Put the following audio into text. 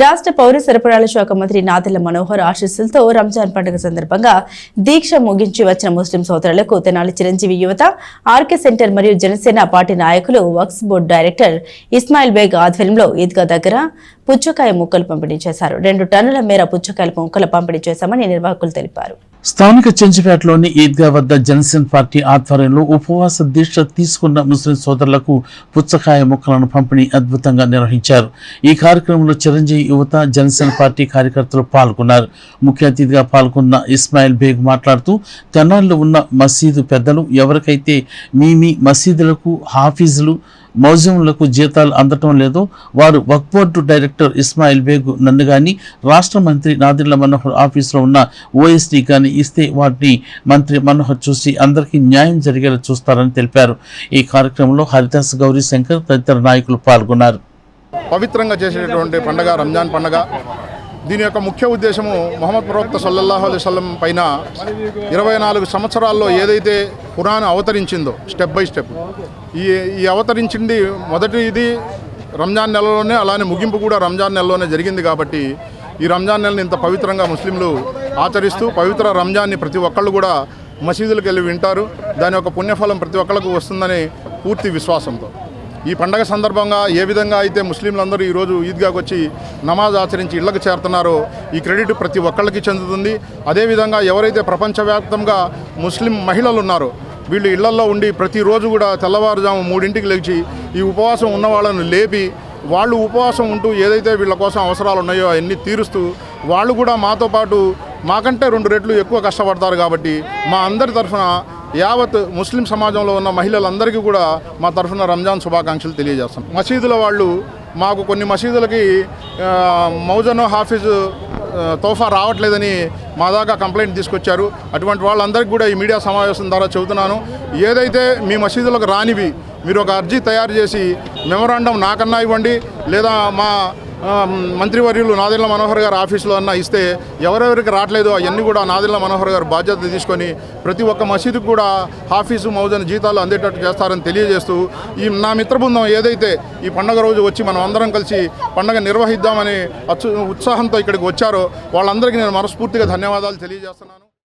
రాష్ట్ర పౌర సరఫరాల శాఖ మంత్రి నాదెళ్ళ మనోహర్ ఆశీస్సులతో రంజాన్ పండుగ సందర్భంగా దీక్ష ముగించి వచ్చిన ముస్లిం సోదరులకు తెనాలి చిరంజీవి యువత ఆర్కే సెంటర్ మరియు జనసేన పార్టీ నాయకులు వక్స్ బోర్డు డైరెక్టర్ ఇస్మాయిల్ బేగ్ ఆధ్వర్యంలో ఈద్గా దగ్గర పుచ్చకాయ ముక్కలు పంపిణీ చేశారు. రెండు టన్నుల మేర పుచ్చకాయల ముక్కలు పంపిణీ చేశామని నిర్వాహకులు తెలిపారు. స్థానిక చెంచిపేటలోని ఈద్గా వద్ద జనసేన పార్టీ ఆధ్వర్యంలో ఉపవాస దీక్ష తీసుకున్న ముస్లిం సోదరులకు పుచ్చకాయ ముక్కలను పంపిణీ అద్భుతంగా నిర్వహించారు. ఈ కార్యక్రమంలో చిరంజీవి యువత జనసేన పార్టీ కార్యకర్తలు పాల్గొన్నారు. ముఖ్య అతిథిగా పాల్గొన్న ఇస్మాయిల్ బేగ్ మాట్లాడుతూ తెనాల్లో ఉన్న మసీదు పెద్దలు ఎవరికైతే మీ మీ మసీదులకు హాఫీజులు మౌజంలకు జీతాలు అందటం లేదు. వారు వక్ఫ్ బోర్డు డైరెక్టర్ ఇస్మాయిల్ బేగ్ నన్ను కానీ రాష్ట్ర మంత్రి నాదిర్ల మనోహర్ ఆఫీసులో ఉన్న ఓఎస్డీ కానీ ఇస్తే వాటిని మంత్రి మనోహర్ చూసి అందరికీ న్యాయం జరిగేలా చూస్తారని తెలిపారు. ఈ కార్యక్రమంలో హరిదాస్ గౌరీ శంకర్ తదితర నాయకులు పాల్గొన్నారు. పవిత్రంగా చేసేటటువంటి పండగ రంజాన్ పండగ. దీని యొక్క ముఖ్య ఉద్దేశము మొహమ్మద్ ప్రవక్త సల్లల్లాహు అలైహి పైన ఇరవై నాలుగు సంవత్సరాల్లో ఏదైతే ఖురాన్ అవతరించిందో స్టెప్ బై స్టెప్. ఈ ఈ అవతరించింది మొదటి ఇది రంజాన్ నెలలోనే అలానే ముగింపు కూడా రంజాన్ నెలలోనే జరిగింది కాబట్టి ఈ రంజాన్ నెలని ఇంత పవిత్రంగా ముస్లింలు ఆచరిస్తూ పవిత్ర రంజాన్ని ప్రతి ఒక్కళ్ళు కూడా మసీదులకు వెళ్ళి వింటారు. దాని యొక్క పుణ్యఫలం ప్రతి ఒక్కళ్ళకు వస్తుందని పూర్తి విశ్వాసంతో. ఈ పండగ సందర్భంగా ఏ విధంగా అయితే ముస్లింలందరూ ఈరోజు ఈద్గాకి వచ్చి నమాజ్ ఆచరించి ఇళ్ళకు చేరుతున్నారో ఈ క్రెడిట్ ప్రతి ఒక్కళ్ళకి చెందుతుంది. అదేవిధంగా ఎవరైతే ప్రపంచవ్యాప్తంగా ముస్లిం మహిళలు ఉన్నారో వీళ్ళు ఇళ్ళల్లో ఉండి ప్రతిరోజు కూడా తెల్లవారుజాము మూడింటికి లేచి ఈ ఉపవాసం ఉన్న వాళ్ళను లేపి వాళ్ళు ఉపవాసం ఉంటూ ఏదైతే వీళ్ళ కోసం అవసరాలు ఉన్నాయో అవన్నీ తీరుస్తూ వాళ్ళు కూడా మాతో పాటు మాకంటే రెండు రెట్లు ఎక్కువ కష్టపడతారు కాబట్టి మా అందరి తరఫున యావత్ ముస్లిం సమాజంలో ఉన్న మహిళలందరికీ కూడా మా తరఫున రంజాన్ శుభాకాంక్షలు తెలియజేస్తాం. మసీదుల వాళ్ళు మాకు కొన్ని మసీదులకి మౌజను హాఫీజు తోఫా రావట్లేదని మా దాకా కంప్లైంట్ తీసుకొచ్చారు. అటువంటి వాళ్ళందరికీ కూడా ఈ మీడియా సమావేశం ద్వారా చెబుతున్నాను. ఏదైతే మీ మసీదులకు రానివి మీరు ఒక అర్జీ తయారు చేసి మెమరాండం నాకన్నా ఇవ్వండి లేదా మా మంత్రివర్యులు నాదెళ్ళ మనోహర్ గారు ఆఫీసులో అన్న ఇస్తే ఎవరెవరికి రావట్లేదో అవన్నీ కూడా నాదెళ్ళ మనోహర్ గారు బాధ్యత తీసుకొని ప్రతి ఒక్క మసీదుకు కూడా హాఫీసు మౌజన్ జీతాలు అందేటట్టు చేస్తారని తెలియజేస్తూ ఈ నా మిత్ర బృందం ఏదైతే ఈ పండగ రోజు వచ్చి మనం అందరం కలిసి పండగ నిర్వహిద్దామని ఉత్సాహంతో ఇక్కడికి వచ్చారో వాళ్ళందరికీ నేను మనస్ఫూర్తిగా ధన్యవాదాలు తెలియజేస్తున్నాను.